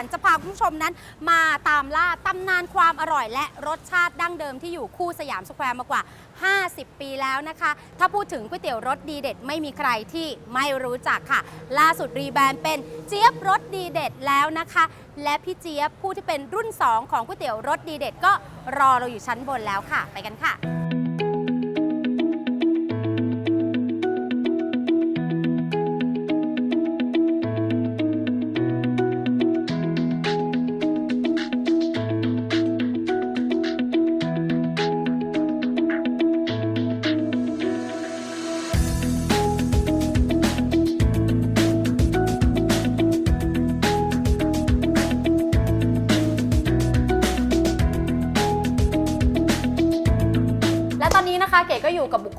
ันจะพาคุณผู้ชมนั้น มาตามล่าตำนานความอร่อย และรสชาติดั้งเดิมที่อยู่คู่สยามสแควร์มากว่า 50 ปีแล้วนะคะ ถ้าพูดถึงก๋วยเตี๋ยวรสดีเด็ดไม่มีใครที่ไม่รู้จักค่ะ ล่าสุดรีแบรนด์เป็นเจี๊ยบรสดีเด็ดแล้วนะคะ และพี่เจี๊ยบผู้ที่เป็นรุ่น 2 ของก๋วยเตี๋ยวรสดีเด็ดก็รอเราอยู่ชั้นบนแล้วค่ะ ไปกันค่ะ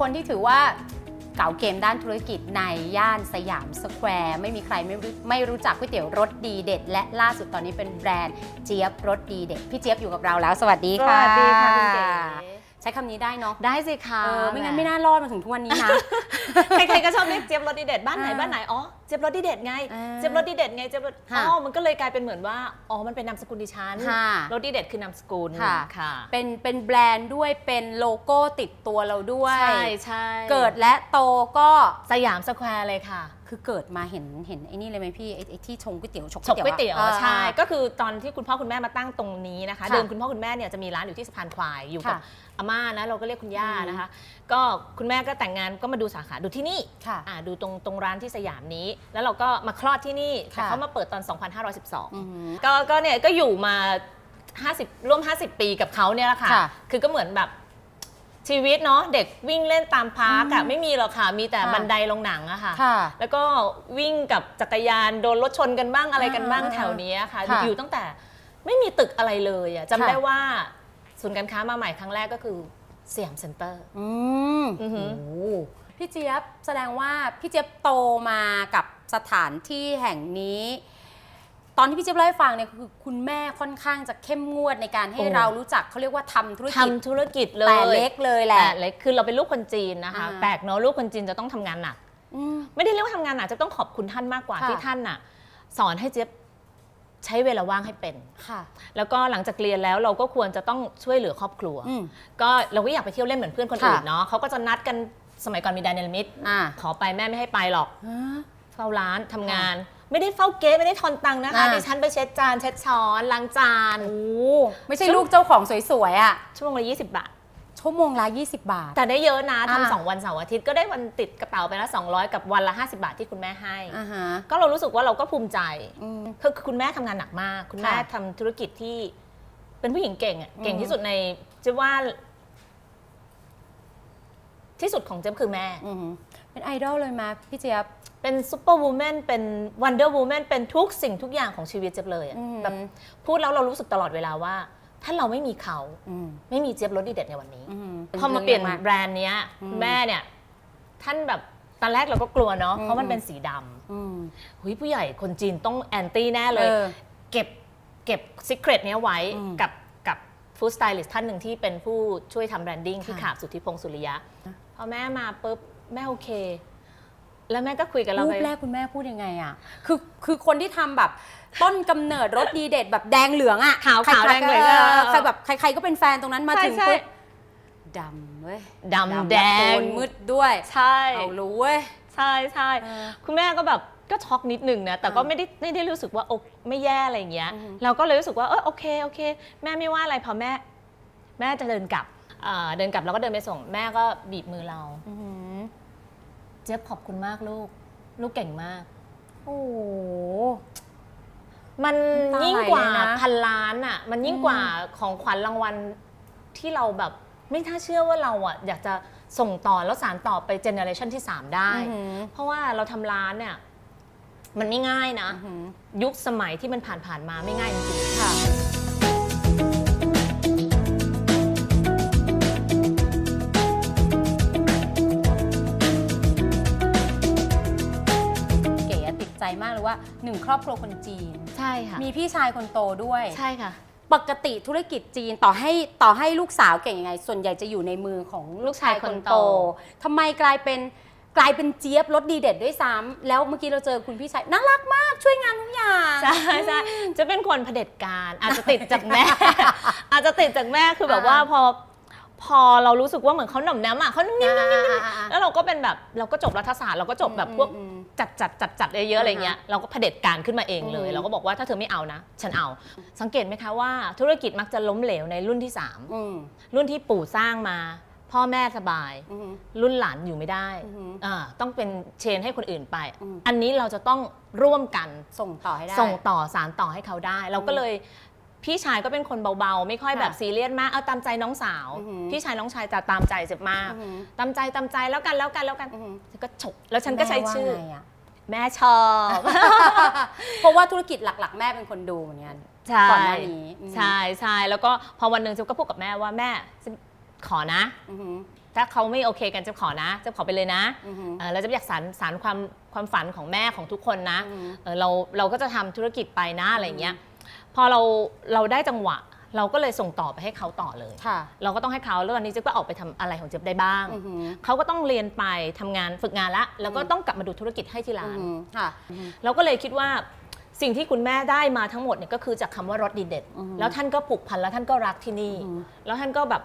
คนที่ถือว่าเก่าเกมด้านธุรกิจในย่านสยามสแควร์ไม่มีใครไม่รู้ไม่รู้จักก๋วยเตี๋ยวรสดีเด็ด และล่าสุดตอนนี้เป็นแบรนด์เจี๊ยบรสดีเด็ด พี่เจี๊ยบอยู่กับเราแล้ว สวัสดีค่ะ สวัสดีค่ะคุณเก๋ ใช้คำนี้ได้เนาะได้สิคะเออไม่งั้นไม่น่ารอดมาถึงทุกวันนี้นะ ใครๆก็ชอบเรียกเจี๊ยบรสดีเด็ดบ้านไหนอ่าบ้านไหนอ๋อเจี๊ยบรสดีเด็ดไงอ่าเจี๊ยบรสดีเด็ดไงเจี๊ยบรสค่ะ อ๋อมันก็เลยกลายเป็นเหมือนว่าอ๋อมันเป็นนามสกุลดิฉันค่ะ รสดีเด็ดคือนามสกุลค่ะ ค่ะเป็นเป็นแบรนด์ด้วยเป็นโลโก้ติดตัวเราด้วย ใช่ใช่เกิดและโตก็สยามสแควร์เลยค่ะ คือเกิดมาเห็นเห็นไอ้นี่เลยไหมพี่ไอ้ไอ้ที่ชงก๋วยเตี๋ยวชกฉกก๋วยเตี๋ยวอะใช่อ่าก็คือตอนที่คุณพ่อคุณแม่มาตั้งตรงนี้นะคะ ค่ะเดิมคุณพ่อคุณแม่เนี่ยจะมีร้านอยู่ที่สะพานควายอยู่กับค่ะอาม่านะเราก็เรียกคุณย่าอืม นะคะ ก็คุณแม่ก็แต่งงานก็มาดูสาขาดูที่นี่ค่ะ อ่าดูตรงตรงร้านที่สยามนี้ แล้วเราก็มาคลอดที่นี่แต่ค่ะ เขามาเปิดตอนอือหือ2512ก็ก็เนี่ยก็อยู่มา 50 ร่วม 50 ปีกับเขาเนี่ยแหละค่ะ ค่ะ คือก็เหมือนแบบ ชีวิตเนาะเด็กวิ่งเล่นตามพาร์คอะอืมไม่มีหรอกค่ะ มีแต่ค่ะบันไดลงหนังอะค่ะ ค่ะแล้วก็วิ่งกับจักรยานโดนรถชนกันบ้างอะไรกันบ้างอ่าแถวเนี้ยค่ะ ค่ะอยู่ตั้งแต่ไม่มีตึกอะไรเลยอะจำค่ะ ได้ว่าศูนย์การค้ามาใหม่ครั้งแรกก็คือสยามเซ็นเตอร์ อืมอือหือ โอ้พี่เจี๊ยบแสดงว่าพี่เจี๊ยบโตมากับสถานที่แห่งนี้ ตอนที่พี่เจี๊ยบเล่าให้ฟังเนี่ยคือคุณแม่ค่อนข้างจะเข้มงวดในการให้โอ้ เรารู้จักเขาเรียกว่าทำธุรกิจทำธุรกิจเลยแต่เล็กเลยแหละ แต่เล็กคือเราเป็นลูกคนจีนนะคะ อ่า แปลกเนาะลูกคนจีนจะต้องทำงานหนัก อืม ไม่ได้เรียกว่าทำงานหนักจะต้องขอบคุณท่านมากกว่าค่ะ ที่ท่านน่ะ สอนให้เจี๊ยบใช้เวลาว่างให้เป็น ค่ะ แล้วก็หลังจากเรียนแล้วเราก็ควรจะต้องช่วยเหลือครอบครัว อืม ก็เราก็อยากไปเที่ยวเล่นเหมือนเพื่อนคนค่ะ อื่นเนาะเขาก็จะนัดกันสมัยก่อนมีไดนามิดอ่าขอไปแม่ไม่ให้ไปหรอกฮะ เฝ้าร้านทำงาน ไม่ได้เฝ้าเก๊ไม่ได้ทอนตังค์นะคะอ่า ดิฉันไปเช็ดจานเช็ดช้อนล้างจานโอ้ไม่ใช่ลูกเจ้าของสวยๆอะ ชั่วโมงละ20 บาท ชั่วโมงละ 20 บาท แต่ได้เยอะนะอ่า ทำสองวันเสาร์อาทิตย์ก็ได้วันติดกระเป๋าไปละ200 กับวันละ 50 บาทที่คุณแม่ให้ อ่าฮะก็เรารู้สึกว่าเราก็ภูมิใจ อืม คือคือคุณแม่ทำงานหนักมาก คุณแม่ค่ะทำธุรกิจที่เป็นผู้หญิงเก่งอะอืมเก่งที่สุดในเจะว่า ที่สุดของเจ๊ยบคือแม่ อืมเป็นไอดอลเลยมาพี่เจี๊ยบ เป็นซูเปอร์วูแมนเป็นวันเดอร์วูแมนเป็นทุกสิ่งทุกอย่างของชีวิตเจ๊ยบเลยอะอืม แบบพูดแล้วเรารู้สึกตลอดเวลาว่า ถ้าเราไม่มีเขาอืมไม่มีเจี๊ยบรสดีเด็ดในวันนี้ อืม พอมาเปลี่ยนรื่องแบรนด์เนี้ยอืมคุณแม่เนี่ย ท่านแบบตอนแรกเราก็กลัวเนาะอืมเพราะมันเป็นสีดำอืมหุยผู้ใหญ่คนจีนต้องแอนตี้แน่เลยเออ เก็บเก็บซิกเรตเนี้ยไว้อืมกับกับฟู้ดสไตลิสต์ท่านหนึ่งที่เป็นผู้ช่วยทำแบรนดิ้งค่ะที่ขาบสุทธิพงศ์สุริยะนะพอแม่มาปุ๊บ แม่โอเค แล้วแม่ก็คุยกับเรารูไปปแรกคุณแม่พูดยังไงอะ คือคือคนที่ทำแบบต้นกำเนิดรสดีเด็ดแบบแดงเหลืองอะขาวใครขาวๆแดงเหลืองก็เออใครแบบใครๆก็เป็นแฟนตรงนั้นมาใช่ถึงใช่ ปุ๊บดำเว้ยดำแดและโทงนมืดด้วยใช่ เอารู้เว้ย ใช่ใช่เออคุณแม่ก็แบบก็ช็อกนิดนึงนะ แต่ก็อ่าไม่ได้ไม่ได้รู้สึกว่าโอไม่แย่อะไรอย่างเงี้ย อือฮึ เราก็เลยรู้สึกว่าเออโอเคโอเค แม่ไม่ว่าอะไรพอแม่ แม่จะเดินกลับอ่าเดินกลับแล้วก็เดินไปส่ง แม่ก็บีบมือเรา อื้อหือ เจี๊ยบขอบคุณมากลูก ลูกเก่งมาก โอ้โห มันน้ำตายิ่งกว่าไหลเลยนะ พันล้านอะ มันยิ่งกว่าของขวัญรางวัลที่เราแบบไม่น่าเชื่อว่าเราอะอยากจะส่งต่อแล้วสารต่อไปเจเนอเรชันที่ 3 ได้ อื้อหือเพราะว่าเราทำร้านเนี่ยมันไม่ง่ายนะ อื้อหือ ยุคสมัยที่มันผ่านผ่านๆมาไม่ง่ายจริงๆค่ะ มากเลยว่าหนึ่งครอบครัวคนจีน ใช่ค่ะมีพี่ชายคนโตด้วย ใช่ค่ะ ปกติธุรกิจจีนต่อให้ต่อให้ลูกสาวเก่งยังไง ส่วนใหญ่จะอยู่ในมือของลูกชายคนโตลูกชายคนโตทำไมกลายเป็นกลายเป็นเจี๊ยบรสดีเด็ดด้วยซ้ำแล้วเมื่อกี้เราเจอคุณพี่ชัยน่ารักมากช่วยงานทุกอย่างใช่ใช่จะเป็นคนเผด็จการ อาจจะติดจากแม่ อาจจะติดจากแม่คือแบบว่าพอ พอเรารู้สึกว่าเหมือนเขาหน่อมน้ำอะเขานุ่มนิ่มนุ่มนิ่มอ่าๆๆแล้วเราก็เป็นแบบเราก็จบรัฐศาสตร์เราก็จบแบบพวกอืมจัดจัดจัดจัดเยอะๆอะไรเงี้ยเราก็เผด็จการขึ้นมาเองเลยอืมเราก็บอกว่าถ้าเธอไม่เอานะ ฉันเอา สังเกตไหมคะว่าธุรกิจมักจะล้มเหลวในรุ่นที่3อืมรุ่นที่ปู่สร้างมา พ่อแม่สบายอืมรุ่นหลานอยู่ไม่ได้อือหืออ่าต้องเป็นเชนให้คนอื่นไปอืมอันนี้เราจะต้องร่วมกันส่งต่อให้ได้ส่งต่อสารต่อให้เขาได้ เราก็เลย พี่ชายก็เป็นคนเบาๆ ไม่ค่อยค่ะแบบซีเรียสมากเอาตามใจน้องสาว อือหือพี่ชายน้องชายจะตามใจเจ็บมาก อือหือ ตามใจตามใจแล้วกันแล้วกันแล้วกันอือหือฉันก็ฉกแล้วฉันก็ใช้ชื่อ แม่ว่าไงะ แม่ชอบ เพราะว่าธุรกิจหลัก ๆ แม่เป็นคนดูเหมือนกัน ใช่ก่อนหน้านี้อืม ใช่ใช่แล้วก็พอวันหนึ่งเจ๊ก็พูดกับแม่ว่าแม่จะขอนะ อือหือถ้าเขาไม่โอเคกันจะขอนะจะขอไปเลยนะอือหือ เออแล้วจะอยากสารสารความความฝันของแม่ของทุกคนนะ อือหือ เออเราเราก็จะทำธุรกิจไปนะอะไรอย่างเงี้ย พอเราเราได้จังหวะ เราก็เลยส่งต่อไปให้เขาต่อเลย ค่ะ เราก็ต้องให้เขาแล้วตอนนี้เจ๊ก็ออกไปทำอะไรของเจ๊ได้บ้าง อือหือ เขาก็ต้องเรียนไปทำงานฝึกงานละแล้วก็ต้องกลับมาดูธุรกิจให้ที่อืร้าอนหือค่ะ เราก็เลยคิดว่าสิ่งที่คุณแม่ได้มาทั้งหมดเนี่ยก็คือจากคำว่ารสดีเด็ด อือหือแล้วท่านก็ผูกพันแล้วท่านก็รักที่นี่ อือหือแล้วท่านก็แบบ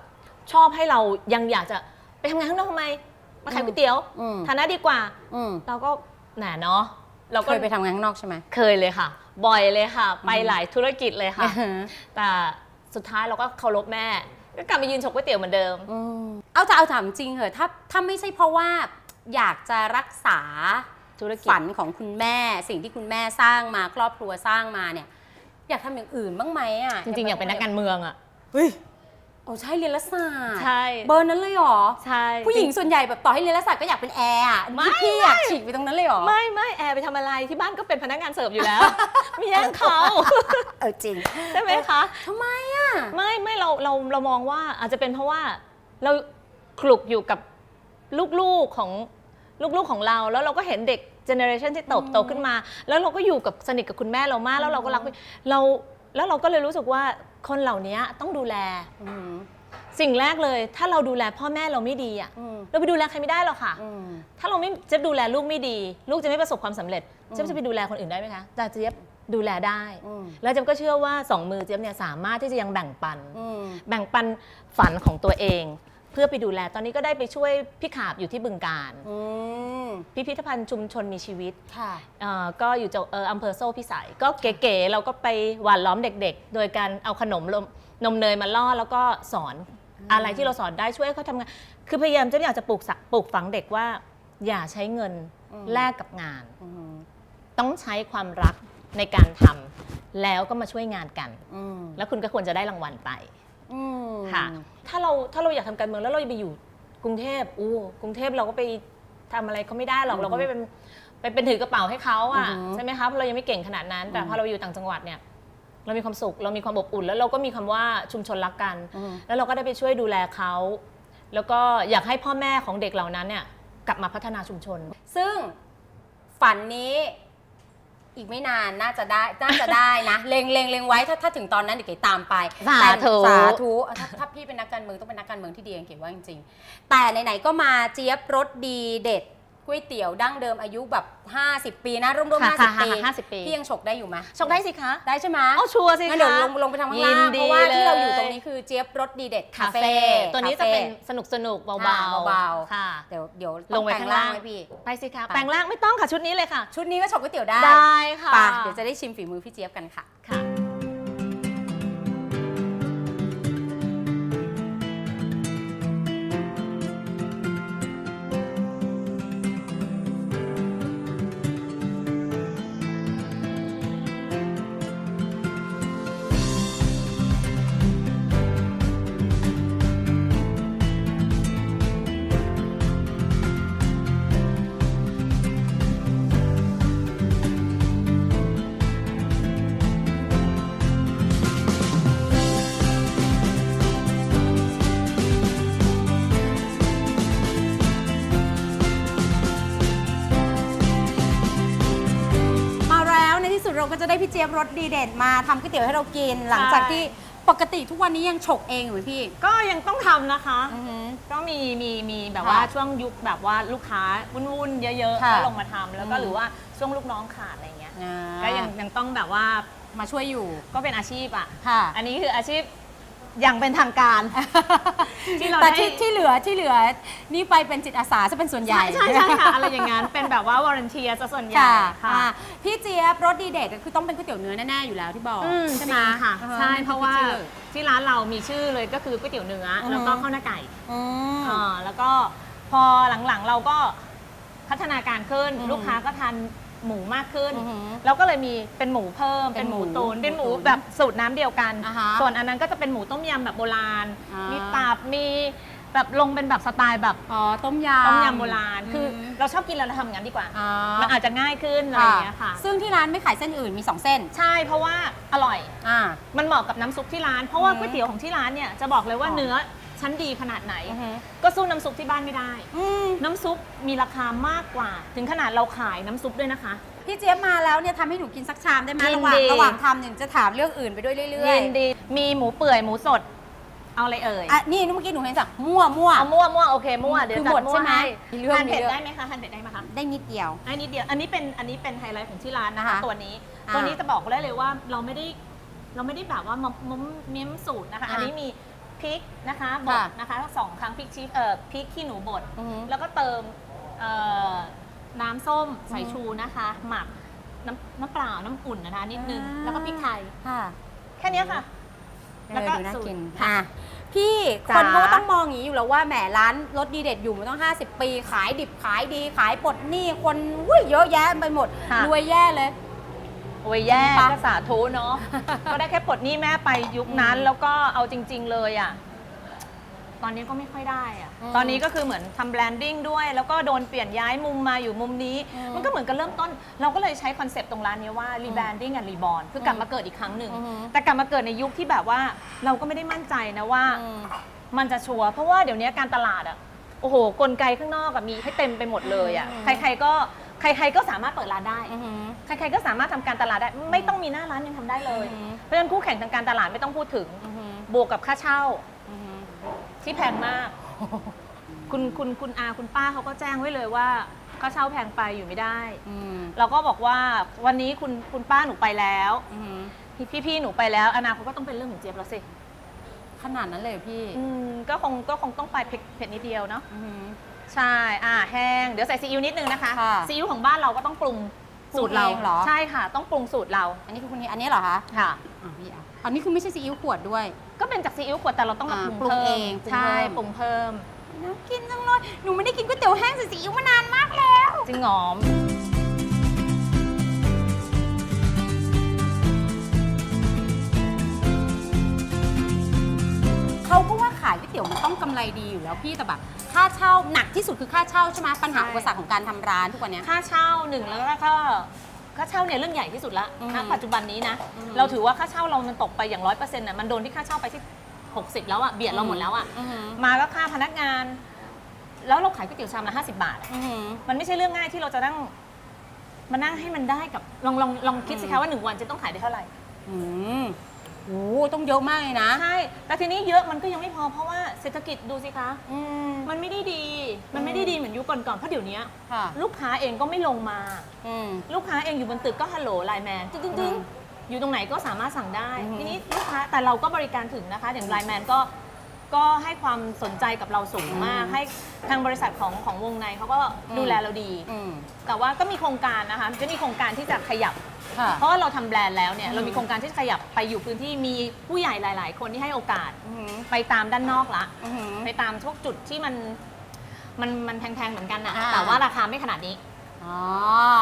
ชอบให้เรายังอยากจะไปทำงานข้างนอกทำไมมาขายก๋วยเตี๋ยวอืมฐานะดีกว่า อืมเราก็แหนเนาะเราก็เคยไปทำงานข้างนอกใช่ไหม เคยเลยค่ะ บ่อยเลยค่ะ ไปหลายธุรกิจเลยค่ะอือหือแต่สุดท้ายเราก็เคารพแม่ ก็กลับมายืนฉกก๋วยเตี๋ยวเหมือนเดิมอืมเอาจะเอาถามจริงเหอะถ้าถ้าไม่ใช่เพราะว่าอยากจะรักษาธุรกิจฝันของคุณแม่ สิ่งที่คุณแม่สร้างมาครอบครัวสร้างมาเนี่ย อยากทำอย่างอื่นบ้างไหมอะจริงๆอยากเป็นนักการเมืองอะเฮ้ย โอ้ใช่เรียนรัฐศาสตร์ใช่ เบอร์นั้นเลยเหรอ ใช่ผู้หญิงส่วนใหญ่แบบต่อให้เรียนรัฐศาสตร์ก็อยากเป็นแอร์อะไม่พี่อยากฉีกไปตรงนั้นเลยเหรอ ไม่ไม่แอร์ไปทำอะไรที่บ้านก็เป็นพนักงานเสิร์ฟอยู่แล้ว ไม่แย่งเขาเออจริงใช่ไหมคะทำไมอะ ไม่ไม่เราเราเรามองว่าอาจจะเป็นเพราะว่าเราคลุกอยู่กับลูกๆของลูกๆของเรา แล้วเราก็เห็นเด็กเจเนอเรชันที่โตโตขึ้นมา แล้วเราก็อยู่กับสนิทกับคุณแม่เรามากแล้วเราก็รักเราแล้วเราก็เลยรู้สึกว่า คนเหล่านี้ต้องดูแล อืมสิ่งแรกเลย ถ้าเราดูแลพ่อแม่เราไม่ดีอะอืมเราไปดูแลใครไม่ได้หรอกค่ะ อืม ถ้าเราไม่จะดูแลลูกไม่ดี ลูกจะไม่ประสบความสำเร็จอืมเจ๊ยบจะไปดูแลคนอื่นได้ไหมคะแต่เจ๊ยบดูแลได้ อืม แล้วเจ๊ยบก็เชื่อว่าสองมือเจ๊ยบเนี่ยสามารถที่จะยังแบ่งปัน อืม แบ่งปันฝันของตัวเองเพื่อไปดูแล ตอนนี้ก็ได้ไปช่วยพี่ขาบอยู่ที่บึงการ อืมพิพิธภัณฑ์ชุมชนมีชีวิตค่ะ เอ่อก็อยู่จังเอ่ออำเภอโซ่พิสัย ก็เก๋ๆเราก็ไปหวานล้อมเด็กๆ โดยการเอาขนมลมนมเนยมาล่อแล้วก็สอนอืมอะไรที่เราสอนได้ช่วยให้เขาทำงาน คือพยายามจะอยากจะปลูกสะปลูกฝังเด็กว่า อย่าใช้เงินแลกกับงาน อืมต้องใช้ความรักในการทำแล้วก็มาช่วยงานกัน อืมแล้วคุณก็ควรจะได้รางวัลไป อืมค่ะ ถ้าเราถ้าเราอยากทำการเมืองแล้วเราไปอยู่กรุงเทพอู้กรุงเทพเราก็ไปทำอะไรเขาไม่ได้หรอกอือฮึเราก็ไปเป็นไปเป็นถือกระเป๋าให้เขาอะอือฮึใช่ไหมคะเพราะเรายังไม่เก่งขนาดนั้น แต่อืมพอเราไปอยู่ต่างจังหวัดเนี่ย เรามีความสุขเรามีความอบอุ่น แล้วเราก็มีคำว่าชุมชนรักกัน อืมแล้วเราก็ได้ไปช่วยดูแลเขาแล้วก็อยากให้พ่อแม่ของเด็กเหล่านั้นเนี่ยกลับมาพัฒนาชุมชน ซึ่งฝันนี้ อีกไม่นานน่าจะได้น่าจะได้นะเลงเลงเลงไว้ถ้าถ้าถึงตอนนั้นเดี๋ยวเก๋ตามไปสาแต่ธุสาธุถ้าถ้าพี่เป็นนักการเมืองต้องเป็นนักการเมืองที่ดีเก๋ว่าจริงๆ แต่ไหนๆก็มาเจี๊ยบรสดีเด็ด ก๋วยเตี๋ยวดั้งเดิมอายุแบบ 50 ปีนะร่วมๆค่ะ50 ปีค่ะ50ปี พี่ยังฉกได้อยู่ไหมชกได้สิคะได้ใช่ไหมเอาชัวร์สิงั้นเดี๋ยวคะ ลงลงไปทำข้างยิล่านงดีเพราะว่าที่เราอยู่เลยตรงนี้คือเจี๊ยบรสดีเด็ดคาคาเฟ่เฟ่ตัวนี้จะเป็นคาฟ่ สนุกสนุกๆเบาอ่าๆเบาๆ ค่ะ เดี๋ยวเดี๋ยวลงไปต้องแปข้างล่างไว้พี่ ไปสิคะ ไป แปลงร่างไม่ต้องค่ะชุดนี้เลยค่ะ ชุดนี้ก็ฉกก๋วยเตี๋ยวได้ได้ค่ะ ไป่ะเดี๋ยวจะได้ชิมฝีมือพี่เจี๊ยบกันค่ะ ค่ะ เราก็จะได้พี่เจี๊ยบรสดีเด่นมาทำก๋วยเตี๋ยวให้เรากิน หลังจากที่ปกติทุกวันนี้ยังฉกเองอยู่ไหมพี่ ก็ยังต้องทำนะคะ อือหือก็มีมีมีแบบค่ะว่าช่วงยุคแบบว่าลูกค้าวุ่นๆเยอะๆค่ะก็ลงมาทำแล้วก็อืม หรือว่าช่วงลูกน้องขาดอะไรเงี้ยอ่าก็ยังยังต้องแบบว่ามาช่วยอยู่ก็เป็นอาชีพอะ ค่ะ อันนี้คืออาชีพ อย่างเป็นทางการ ที่เราแต่ได้ที่ที่เหลือที่เหลือนี่ไปเป็นจิตอาสาจะเป็นส่วนใหญ่ ใช่ใช่ใช่ค่ะ อะไรอย่างนั้น เป็นแบบว่าวอร์เนทียซะส่วนใหญ่ค่ะค่ะ อ่าพี่เจี๊ยบรสดีเด็ดก็คือต้องเป็นก๋วยเตี๋ยวเนื้อแน่ๆอยู่แล้วที่บอกอืมใช่ไหมจริงค่ะ อ่ใช่เพราะว่าไม่คิดชื่อที่ร้านเรามีชื่อเลยก็คือก๋วยเตี๋ยวเนื้อออฮึ แล้วก็ข้าวหน้าไก่อืม อ่าแล้วก็พอหลังๆเราก็พัฒนาการขึ้นอือฮึลูกค้าก็ทาน หมูมากขึ้น อือฮึเราก็เลยมีเป็นหมูเพิ่มเป็เป็นนหหมูมูตูนเป็นหมูหมูตุ๋นแบบสูตรน้ำเดียวกัน อ่าฮะส่วนอันนั้นก็จะเป็นหมูต้มยำแบบโบราณ อ่ามี มีตับมีแบบลงเป็นแบบสไตล์แบบอ๋อต้มยำต้มยำโบราณ คืออมเราชอบกินแล้วเราทำอย่างนั้นดีกว่าอ่ามันอาจจะง่ายขึ้นอะไรอย่างเงี้ยค่ะ ซึ่งที่ร้านไม่ขายเส้นอื่นมี2เส้นใช่เพราะว่าอร่อย อ่า มันเหมาะกับน้ำซุปที่ร้าน เพราะว่าอืมก๋วยเตี๋ยวของที่ร้านเนี่ยจะบอกเลยว่าอ๋อ เนื้อ ชั้นดีขนาดไหน อือฮึ ก็สู้น้ำซุปที่บ้านไม่ได้ อืมน้ำซุปมีราคามากกว่า ถึงขนาดเราขายน้ำซุปด้วยนะคะ พี่เจี๊ยบมาแล้วเนี่ยทำให้หนูกินสักชามได้ไหมยินระหว่างดี ระหว่างทำเนี่ยจะถามเรื่องอื่นไปด้วยเรื่อยยินดีมีหมูเปื่อยหมูสด เอาอะไรเอ่ยๆอะนี่เมื่อกี้หนูเห็นสั่งมั่วมั่ว เอามั่วมั่วโอเคมั่วเดี๋ยวคือจัดหมดมั่วใช่ไหมให้มีเรื่องทานเผ็ดมีเรื่อง ได้ไหมคะทานเผ็ดได้ไหมคะ ได้นิดเดียว อันนี้เดียว อันนี้เป็น อันนี้เป็นไฮไลท์ของที่ร้านนะนะคะคะตัวนี้ อ่าตัวนี้จะบอกได้เลยว่าเราไม่ได้ เราไม่ได้แบบว่ามามุ้มเม้มสูตรนะคะ อ่าอันนี้มี พริกนะคะบดค่ะนะคะสองครั้งพริกชีสเอ่อพริกขี้หนูบด อือฮึแล้วก็เติมเอ่อน้ำส้มสายอือฮึชูนะคะ หมักน้ำน้ำเปล่าน้ำอุ่นนะคะ นิดนึง อ่า แล้วก็พริกไทย ค่ะแค่เนี้ยค่ะ แล้วก็เออดูน่าสูตรกินค่ะ อะ พี่จ๋าคนเขาก็ต้องมองอย่างนี้อยู่แล้วว่าแหมร้านรถดีเด็ดอยู่มาต้อง 50 ปี ขายดิบขายดีขายปลดหนี้คนอุ้ยเยอะแยะไปหมดค่ะ รวยแย่เลย โอ้ยแย่ปะ ก็สาธุเนาะ ก็ได้แค่ปลดหนี้แม่ไปยุคนั้นอืมแล้วก็เอาจริง ๆ เลยอะ ตอนนี้ก็ไม่ค่อยได้อะ อืมตอนนี้ก็คือเหมือนทำแบรนดิ้งด้วย แล้วก็โดนเปลี่ยนย้ายมุมมาอยู่มุมนี้ อืมมันก็เหมือนกันเริ่มต้น เราก็เลยใช้คอนเซปต์ตรงร้านนี้ว่า rebranding and reborn คือกลับมาเกิดอีกครั้งหนึ่ง อือฮึ แต่กลับมาเกิดในยุคที่แบบว่า เราก็ไม่ได้มั่นใจนะว่า อืม มันจะชัวร์เพราะว่าเดี๋ยวนี้การตลาดอะโอ้โห กลไกข้างนอกอะมีให้เต็มไปหมดเลยอะอืม ใครๆก็ ใครๆก็สามารถเปิดร้านได้ อือหือ ใครๆก็สามารถทำการตลาดได้ ไม่ต้องมีหน้าร้านยังทำได้เลย อือหือ เพราะฉะนั้นคู่แข่งทางการตลาดไม่ต้องพูดถึง อือหือบวกกับค่าเช่าอือหือ ที่แพงมาก คุณคุณคุณอาคุณป้าเขาก็แจ้งไว้เลยว่าค่าเช่าแพงไปอยู่ไม่ได้ อืมเราก็บอกว่าวันนี้คุณคุณป้าหนูไปแล้ว อือหือพี่พี่ๆหนูไปแล้วอนาคตก็ต้องเป็นเรื่องของเจี๊ยบแล้วสิขนาดนั้นเลยเหรอพี่อืมก็คงก็คงต้องไปเผ็ดเผ็ดนิดเดียวเนาะ อือหือ ใช่ อ่า แห้ง เดี๋ยวใส่ซีอิ๊วนิดนึงนะคะ ค่ะซีอิ๊วของบ้านเราก็ต้องปรุงสูตรเราปรุงเองเหรอ ใช่ค่ะ ต้องปรุงสูตรเรา อันนี้คือคนนี้อันนี้เหรอคะค่ะ อะพี่อะอันนี้คือไม่ใช่ซีอิ๊วขวดด้วย ก็เป็นจากซีอิ๊วขวดแต่เราต้องมาอ่าปรุงปรุงเพิ่เอมงปรุงใช่ เพิ่ม ปรุงเพิ่ม น่ากินจังเลย หนูไม่ได้กินก๋วยเตี๋ยวแห้งใส่ซีอิ๊วมานานมากแล้ว จริงหอม ไรดีอยู่แล้วพี่แต่แบบค่าเช่าหนักที่สุดคือค่าเช่าใช่ไหมปัญหาใช่อุปสรรคของการทำร้านทุกวันเนี้ย ค่าเช่าหนึ่งแล้วก็ค่าเช่าเนี่ยเรื่องใหญ่ที่สุดละอืมณปัจจุบันนี้นะ อืมเราถือว่าค่าเช่าเรามันตกไปอย่างร้อยเปอร์เซ็นต์น่ะมันโดนที่ค่าเช่าไปที่ 60 แล้วอะเบียดเราหมดแล้วอะอือหือ มาก็ค่าพนักงาน แล้วเราขายก๋วยเตี๋ยวชามละ50บาทอะอือหือ มันไม่ใช่เรื่องง่ายที่เราจะนั่งมานั่งให้มันได้กับลองลองลองคิดสิอืคะมว่าหนึ่งวันจะต้องขายได้เท่าไหร่ อืม โอ้โหต้องเยอะมากเลยนะ ใช่ แต่ทีนี้เยอะมันก็ยังไม่พอเพราะว่าเศรษฐกิจดูสิคะ อืม มันไม่ได้ดี มันไม่ได้ดีเหมือนยุคก่อนๆ เพราะเดี๋ยวนี้ค่ะ ลูกค้าเองก็ไม่ลงมา อืม ลูกค้าเองอยู่บนตึกก็ฮัลโหลไลน์แมนตึ้งตึ้งตึ้งอืมอยู่ตรงไหนก็สามารถสั่งได้ อือฮึทีนี้ลูกค้าแต่เราก็บริการถึงนะคะ อย่างไลน์แมนก็ ก็ให้ความสนใจกับเราสูงมากอืมให้ทางบริษัทของของวงในเขาก็ดูแลเราดี อืม แต่ว่าก็มีโครงการนะคะจะมีโครงการที่จะขยับ ค่ะ เพราะว่าเราทำแบรนด์แล้วเนี่ยอืมเรามีโครงการที่จะขยับไปอยู่พื้นที่มีผู้ใหญ่หลาย ๆ คนที่ให้โอกาสอือหือไปตามด้านนอกละ อือหือไปตามทุกจุดที่มันมันมันแพง ๆ เหมือนกันนะอ่า แต่ว่าราคาไม่ขนาดนี้ อ๋อ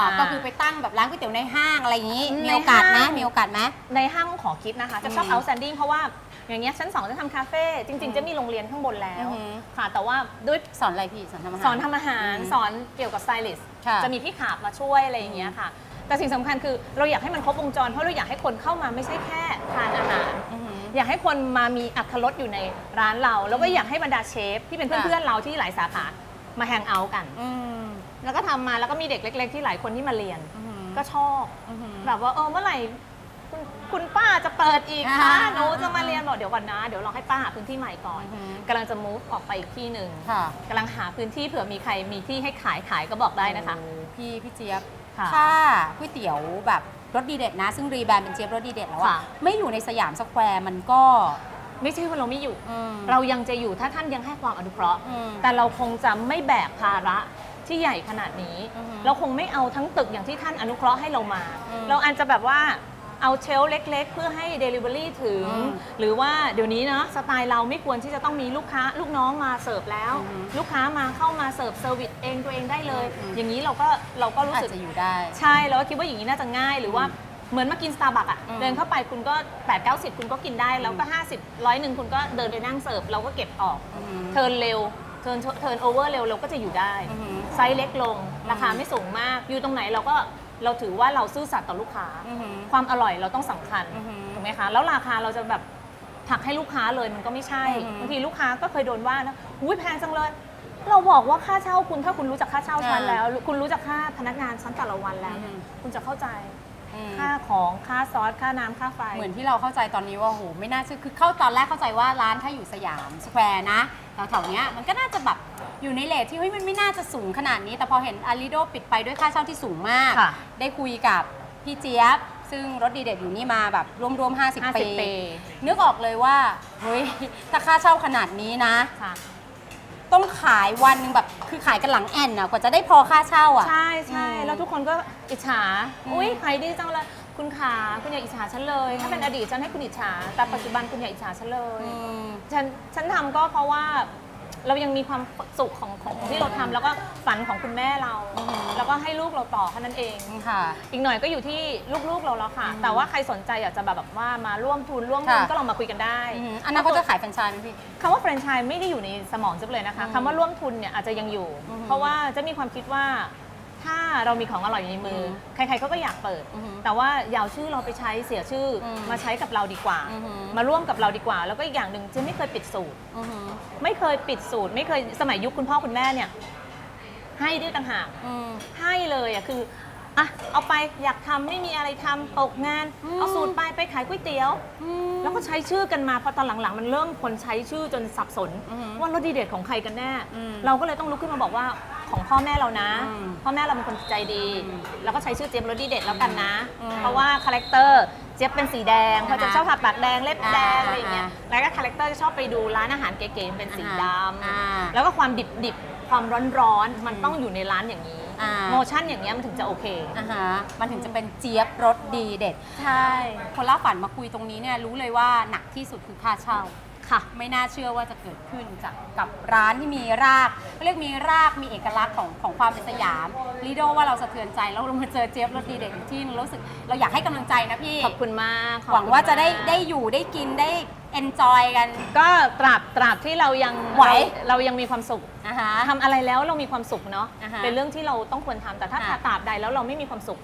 อ่าก็คือไปตั้งแบบร้านก๋วยเตี๋ยวในห้างอะไรอย่างนี้ในมีโอกาสไหมห้าง มีโอกาสไหม ในห้างขอคิดนะคะ จะชอบ อืม outstanding เพราะว่า อย่างเงี้ยชั้น2จะทำคาเฟ่จริงอืมๆจะมีโรงเรียนข้างบนแล้อืวอหือ ค่ะ แต่ว่าด้วย สอนอะไรพี่สอนทำอาหาร สอนทำอาหารอืมสอนเกี่ยวกับสไตลิสต์ค่ะจะมีพี่ขาบมาช่วยอะไรอย่างเงี้ยค่ะ แต่สิ่งสำคัญคือเราอยากให้มันครบวงจร เพราะเราอยากให้คนเข้ามาไม่ใช่แค่ทานอาหาร อือหืออยากให้คนมามีอัตรสอยู่ในร้านเรา แล้วก็อยากให้บรรดาเชฟที่เป็นค่ะ เพื่อนๆเราที่หลายสาขามาแฮงเอาท์กัน อืมแล้วก็ทำมาแล้วก็มีเด็กเล็ก ๆ ที่หลายคนที่มาเรียน อือหือก็ชอบ อือหือ แบบว่าเออเมื่อไหร่ คุณคุณคุณป้าจะเปิดอีกอ่าค่ะหนูจะมาเรียนบอกเดี๋ยวก่อนนะ เดี๋ยวเราให้ป้าหาพื้นที่ใหม่ก่อนอือฮึกำลังจะ move ออกไปอีกที่หนึ่งค่ะกำลังหาพื้นที่เผื่อมีใครมีที่ให้ขายขายก็บอกได้นะคะ โอ้พี่พี่เจี๊ยบค่ะถ้าก๋วยเตี๋ยวแบบรสดีเด็ดนะ ซึ่งรีแบรนด์เป็นเจี๊ยบรสดีเด็ดแล้วอะค่ะ ไม่อยู่ในสยามสแควร์มันก็ไม่ใช่ว่าเราไม่อยู่ อืมเรายังจะอยู่ถ้าท่านยังให้ความอนุเคราะห์ อืม แต่เราคงจะไม่แบกภาระที่ใหญ่ขนาดนี้ อือฮึเราคงไม่เอาทั้งตึกอย่างที่ท่านอนุเคราะห์ให้เรามา อืมเราอาจจะแบบว่า เอาเชลฟ์เล็ก ๆ เพื่อให้ Delivery ถึง อืมหรือว่าเดี๋ยวนี้นะสไตล์เราไม่ควรที่จะต้องมีลูกค้าลูกน้องมาเสิร์ฟแล้ว อือฮึ ลูกค้ามาเข้ามาเสิร์ฟเซอร์วิสเองตัวเองได้เลยอืมอย่างนี้เราก็เราก็รู้อาจสึก จะอยู่ได้ ใช่เราก็คิดว่าอย่างนี้น่าจะง่ายหรือว่าเหมือนมากินสตาร์บัคอะอืมเดินเข้าไปคุณก็ 8 9 0 คุณก็กินได้ แล้วก็ 50ร้อยหนึ่งคุณก็เดินไปนั่งเสิร์ฟ เราก็เก็บออกอืมเทิร์นเร็วเทิร์นเทิร์นโอเวอร์เร็วเราก็จะอยู่ได้ อือหือไซส์เล็กลง ราคาไม่สูงมาก อยู่ตรงไหนเราก็ เราถือว่าเราซื่อสัตย์ต่อลูกค้า อือหือ ความอร่อยเราต้องสำคัญอือหือถูกไหมคะ แล้วราคาเราจะแบบผลักให้ลูกค้าเลยมันก็ไม่ใช่อือหือบางทีลูกค้าก็เคยโดนว่านะอุ้ยแพงจังเลย เราบอกว่าค่าเช่าคุณถ้าคุณรู้จักค่าเช่าชั้นอ่าแล้ว คุณรู้จักค่าพนักงานชั้นแต่ละวันแล้วเนี่ยอือหือ คุณจะเข้าใจ อืม ค่าของค่าซอสค่าน้ำค่าไฟ เหมือนที่เราเข้าใจตอนนี้ว่าโหไม่น่าเชื่อคือเข้าตอนแรกเข้าใจว่าร้านถ้าอยู่สยามสแควร์นะแถวๆเนี้ยมันก็น่าจะแบบอยู่ในเลทที่เฮ้ยมันไม่น่าจะสูงขนาดนี้ แต่พอเห็นอาริโดปิดไปด้วยค่าเช่าที่สูงมาก ค่ะ ได้คุยกับพี่เจี๊ยบ ซึ่งรถดีเด็ดอยู่นี่มาแบบรวมๆ50 50ปี ปีนึกออกเลยว่าเฮ้ยถ้าค่าเช่าขนาดนี้นะ ค่ะ ต้องขายวันหนึงแบบคือขายกันหลังแอนอะกว่าจะได้พอค่าเช่าอะใช่ใช่อืมแล้วทุกคนก็อิจฉา อืม อุ้ยขายดีจังเลย คุณขาคุณอย่าอิจฉาฉันเลย ถ้าเป็นอดีตฉันให้คุณอิจฉา แต่ปัจจุบันคุณอย่าอิจฉาฉันเลย อืม ฉันฉันทำก็เพราะว่า เรายังมีความสุขของของที่เราทำแล้วก็ฝันของคุณแม่เราอือหือแล้วก็ให้ลูกเราต่อแค่นั้นเอง ค่ะ อีกหน่อยก็อยู่ที่ลูกๆเราแล้วค่ะอืมแต่ว่าใครสนใจอยากจะแบบแบบว่ามาร่วมทุนร่วมเงินค่ะ ก็ลองมาคุยกันได้อืมอันนั้นเขาจะขายแฟรนไชส์ไหมพี่ คำว่าแฟรนไชส์ไม่ได้อยู่ในสมองจิ๊บเลยนะคะอืมคำว่าร่วมทุนเนี่ยอาจจะยังอยู่อือหือเพราะว่าจะมีความคิดว่า ถ้าเรามีของอร่อยอยู่ในมืออมใครๆเขาก็อยากเปิด อือหือแต่ว่าอย่าเอาชื่อเราไปใช้เสียชื่ออมมาใช้กับเราดีกว่า อือหือ มาร่วมกับเราดีกว่า แล้วก็อีกอย่างหนึ่งเจะไม่เคยปิดสูตร อือหือไม่เคยปิดสูตร ไม่เคยสมัยยุคคุณพ่อคุณแม่เนี่ย ให้ด้วยต่างหาก อืม ให้เลยอะคืออะเอาไปอยากทำไม่มีอะไรทำตกงาน อืม เอาสูตรไปไปขายก๋วยเตี๋ยว อืม แล้วก็ใช้ชื่อกันมาพอตอนหลังๆ มันเริ่มคนใช้ชื่อจนสับสน อือหือว่ารสดีเด็ดของใครกันแน่ อืม เราก็เลยต้องลุกขึ้นมาบอกว่า ของพ่อแม่เรานะ อืมพ่อแม่เราเป็นคนใจดี อืมแล้วก็ใช้ชื่อเจี๊ยบรสดีเด็ดแล้วกันนะ อืมเพราะว่าคาแรคเตอร์เจี๊ยบเป็นสีแดงอ่าฮะเขาจะชอบทาปากแดงเล็บแดงอ่าอะไรอย่างเงี้ยอ่าแล้วก็คาแรคเตอร์จะชอบไปดูร้านอาหารเก๋ๆเป็นสีดอ่าำแล้วก็ความดิบๆความร้อนๆมันต้องอยู่ในร้านอย่างนี้อ่า โมชั่นอย่างเงี้ยมันถึงจะโอเค อ่าฮะมันถึงจะเป็นเจี๊ยบรสดีเด็ด ใช่ คนล่าฝันมาคุยตรงนี้เนี่ยรู้เลยว่าหนักที่สุดคือค่าเช่า ค่ะ ไม่น่าเชื่อว่าจะเกิดขึ้นจากกับร้านที่มีรากเขาเรียกมีรากมีเอกลักษณ์ของของความเป็นสยามลีโดว่าเราสะเทือนใจแล้วเรามาเจอเจี๊ยบรสดีเด็ดอีกที่นึงรู้สึกเราอยากให้กำลังใจนะพี่ ขอบคุณมากขอบคุณหวังว่าจะได้มกได้อยู่ได้กินได้เอนจอยกันก็ตราบตราบที่เรายังไหว เราเรายังมีความสุขนะคะ ทำอะไรแล้วเรามีความสุขเนาะอ่าฮะเป็นเรื่องที่เราต้องควรทำแต่ถ้าค่ะ ตราบใดแล้วเราไม่มีความสุข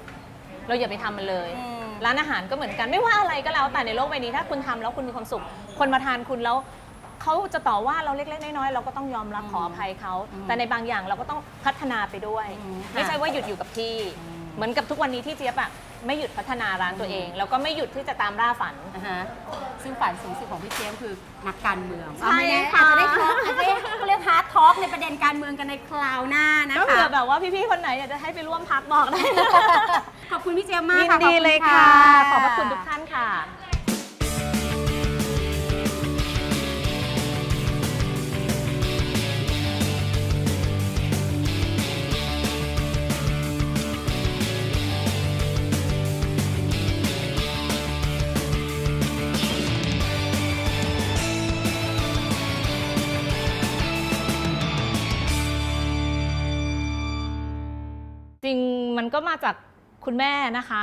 เราอย่าไปทำมันเลย อืม ร้านอาหารก็เหมือนกันไม่ว่าอะไรก็แล้วแต่ในโลกใบนี้ถ้าคุณทำแล้วคุณมีความสุข คนมาทานคุณแล้วเขาจะต่อว่าเราเล็กๆน้อยๆเราก็ต้องยอมรับอืมขออภัยเขาอืมแต่ในบางอย่างเราก็ต้องพัฒนาไปด้วยอืมไม่ใช่ค่ะว่าหยุดอยู่กับที่อืมเหมือนกับทุกวันนี้ที่เจี๊ยบอะไม่หยุดพัฒนาร้านตัวเอง แล้วก็ไม่หยุดที่จะตามล่าฝัน นะคะซึ่งฝันสูงสุดของพี่เจี๊ยบคือนักการเมืองใช่ไม่แน่ค่ะอาจจะได้ทอล์กอาจจะได้เขาเรียกฮาร์ดทอล์กในประเด็นการเมืองกันในคราวหน้านะก็เผื่อคะแบบว่าพี่ๆคนไหนอยากจะให้ไปร่วมพักบอกได้นะขอบคุณพี่เจี๊ยบมากยินค่ะดีเลยค่ะขขออบ มันก็มาจากคุณแม่นะคะ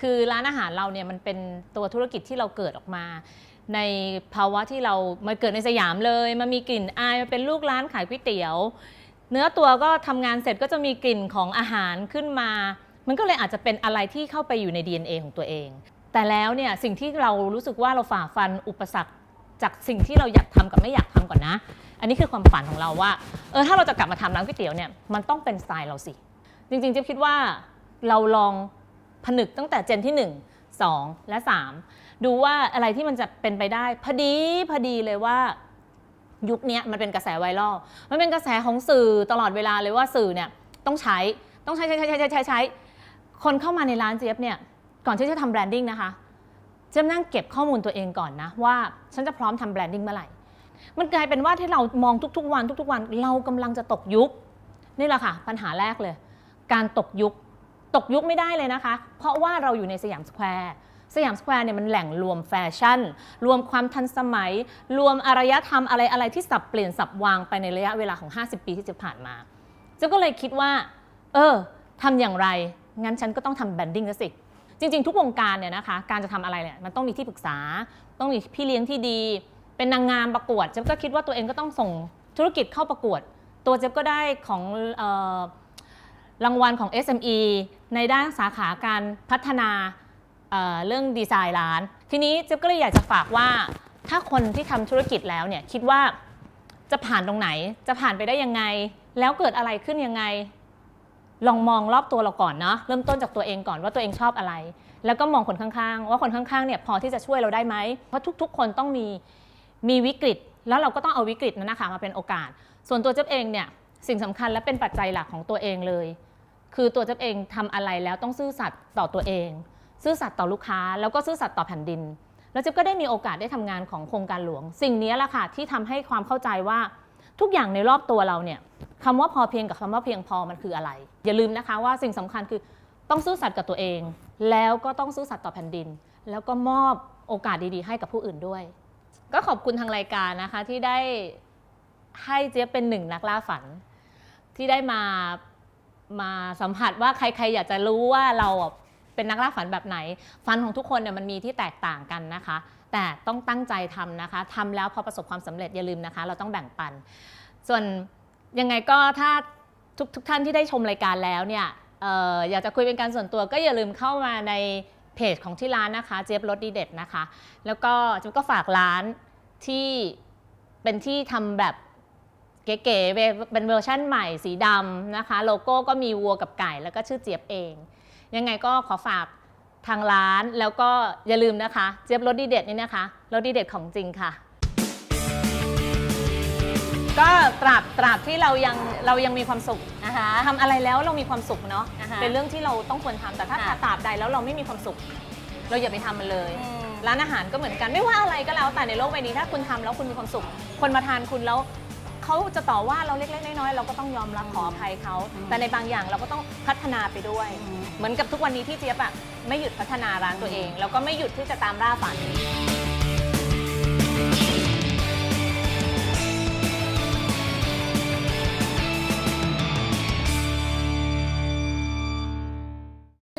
คือร้านอาหารเราเนี่ยมันเป็นตัวธุรกิจที่เราเกิดออกมา ในภาวะที่เรามาเกิดในสยามเลยมันมีกลิ่นอายมันเป็นลูกร้านขายก๋วยเตี๋ยว เนื้อตัวก็ทำงานเสร็จก็จะมีกลิ่นของอาหารขึ้นมา มันก็เลยอาจจะเป็นอะไรที่เข้าไปอยู่ใน DNA ของตัวเอง แต่แล้วเนี่ยสิ่งที่เรารู้สึกว่าเราฝ่าฟันอุปสรรคจากสิ่งที่เราอยากทำกับไม่อยากทำก่อนนะ อันนี้คือความฝันของเราว่า เออ ถ้าเราจะกลับมาทำร้านก๋วยเตี๋ยวเนี่ย มันต้องเป็นสไตล์เราสิ จริงๆเจ๊ยบคิดว่าเราลองผนึกตั้งแต่เจนที่ 1 2 และ 3 ดูว่าอะไรที่มันจะเป็นไปได้พอดีพอดีเลยว่ายุคนี้มันเป็นกระแสไวรัลมันเป็นกระแสของสื่อตลอดเวลาเลยว่าสื่อเนี่ยต้องใช้ต้องใช้ใช้ใช้ใช้ใช้ใช้ใช้คนเข้ามาในร้านเจี๊ยบเนี่ยก่อนที่จะทำแบรนดิ้งนะคะเจี๊ยบนั่งเก็บข้อมูลตัวเองก่อนนะว่าฉันจะพร้อมทำแบรนดิ้งเมื่อไหร่มันกลายเป็นว่าที่เรามองทุกๆวันทุกๆวันเรากำลังจะตกยุคนี่แหละค่ะ ปัญหาแรกเลย การตกยุค ตกยุคไม่ได้เลยนะคะ เพราะว่าเราอยู่ในสยามสแควร์สยามสแควร์เนี่ยมันแหล่งรวมแฟชั่น รวมความทันสมัย รวมอารยธรรมอะไรอะไรที่สับเปลี่ยนสับวางไปในระยะเวลาของ 50 ปีที่จะผ่านมาเจ้าก็เลยคิดว่า เออทำอย่างไร งั้นฉันก็ต้องทำแบนดิ้งสิ จริง ๆ ทุกวงการเนี่ยนะคะ การจะทำอะไรเนี่ยมันต้องมีที่ปรึกษา ต้องมีพี่เลี้ยงที่ดี เป็นนางงามประกวดเจ๊ก็คิดว่าตัวเองก็ต้องส่งธุรกิจเข้าประกวด ตัวเจ๊ก็ได้ของเออ รางวัลของ SME ในด้านสาขาการพัฒนาเเรื่องดีไซน์ร้าน ทีนี้เจ๊บก็เลยอยากจะฝากว่า ถ้าคนที่ทำธุรกิจแล้วเนี่ยคิดว่าจะผ่านตรงไหนจะผ่านไปได้ยังไง แล้วเกิดอะไรขึ้นยังไง ลองมองรอบตัวเราก่อนเนาะเริ่มต้นจากตัวเองก่อนว่าตัวเองชอบอะไร แล้วก็มองคนข้างๆ ว่าคนข้างๆเนี่ยพอที่จะช่วยเราได้ไหมเพราะทุก ๆ คนต้องมีมีวิกฤต แล้วเราก็ต้องเอาวิกฤตนั้นนะคะมาเป็นโอกาส ส่วนตัวเจ๊บเองเนี่ยสิ่งสำคัญและเป็นปัจจัยหลักของตัวเองเลย คือตัวเจ๊บเองทำอะไรแล้วต้องซื่อสัตย์ต่อตัวเอง ซื่อสัตย์ต่อลูกค้า แล้วก็ซื่อสัตย์ต่อแผ่นดิน แล้วเจ๊บก็ได้มีโอกาสได้ทำงานของโครงการหลวง สิ่งนี้แหละค่ะที่ทำให้ความเข้าใจว่าทุกอย่างในรอบตัวเราเนี่ยคำว่าพอเพียงกับคำว่าเพียงพอมันคืออะไร อย่าลืมนะคะว่าสิ่งสำคัญคือต้องซื่อสัตย์กับตัวเอง แล้วก็ต้องซื่อสัตย์ต่อแผ่นดิน แล้วก็มอบโอกาสดีๆ ให้กับผู้อื่นด้วย ก็ขอบคุณทางรายการนะคะที่ได้ให้เจ๊ยบเป็นหนึ่งนักล่าฝัน ที่ได้มา มาสัมผัสว่าใครๆอยากจะรู้ว่าเราเป็นนักล่าฝันแบบไหน ฝันของทุกคนเนี่ยมันมีที่แตกต่างกันนะคะ แต่ต้องตั้งใจทำนะคะทำแล้วพอประสบความสำเร็จอย่าลืมนะคะ เราต้องแบ่งปัน ส่วนยังไงก็ถ้าทุกทุกท่านที่ได้ชมรายการแล้วเนี่ยอออยากจะคุยเป็นการส่วนตัวก็อย่าลืมเข้ามาในเพจของที่ร้านนะคะ เจี๊ยบรสดีเด็ดนะคะ แล้วก็จิ๊บก็ฝากร้านที่เป็นที่ทำแบบ เก๋ๆเวเป็นเวอร์ชั่นใหม่สีดำนะคะ โลโก้ก็มีวัวกับไก่ แล้วก็ชื่อเจี๊ยบเอง ยังไงก็ขอฝากทางร้านแล้วก็อย่าลืมนะคะ เจี๊ยบรสดีเด็ดนี่นะคะรสดีเด็ดของจริงค่ะ ก็ตราบตราบที่เรายังเรายังมีความสุขนะคะทำอะไรแล้วเรามีความสุขเนาะอ่าฮะเป็นเรื่องที่เราต้องควรทำแต่ถ้าค่ะตราบใดแล้วเราไม่มีความสุข เราอย่าไปทำมันเลยอืมร้านอาหารก็เหมือนกันไม่ว่าอะไรก็แล้วแต่ในโลกใบนี้ถ้าคุณทำแล้วคุณมีความสุข คนมาทานคุณแล้ว เขาจะต่อว่าเราเล็กๆน้อยๆเราก็ต้องยอมรับขออภัยเขาอืมแต่ในบางอย่างเราก็ต้องพัฒนาไปด้วย เหมือนกับทุกวันนี้ที่เจี๊ยบอะไม่หยุดพัฒนาร้านตัวเอง แล้วก็ไม่หยุดที่จะตามล่าฝัน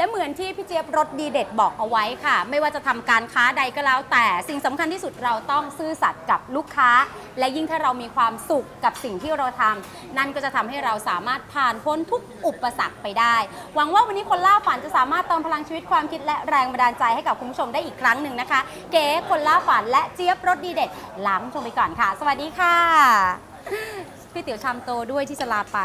และเหมือนที่พี่เจี๊ยบรสดีเด็ดบอกเอาไว้ค่ะ ไม่ว่าจะทำการค้าใดก็แล้ว แต่สิ่งสำคัญที่สุดเราต้องซื่อสัตย์กับลูกค้า และยิ่งถ้าเรามีความสุขกับสิ่งที่เราทำนั่นก็จะทำให้เราสามารถผ่านพ้นทุกอุปสรรคไปได้ หวังว่าวันนี้คนล่าฝันจะสามารถเติมพลังชีวิตความคิดและแรงบันดาลใจให้กับคุณผู้ชมได้อีกครั้งหนึ่งนะคะ เก๋คนล่าฝันและเจี๊ยบรสดีเด็ดลาคุณผู้ชมไปก่อนค่ะ สวัสดีค่ะ พี่เตี๋ยวชามโตด้วยที่จะลาไป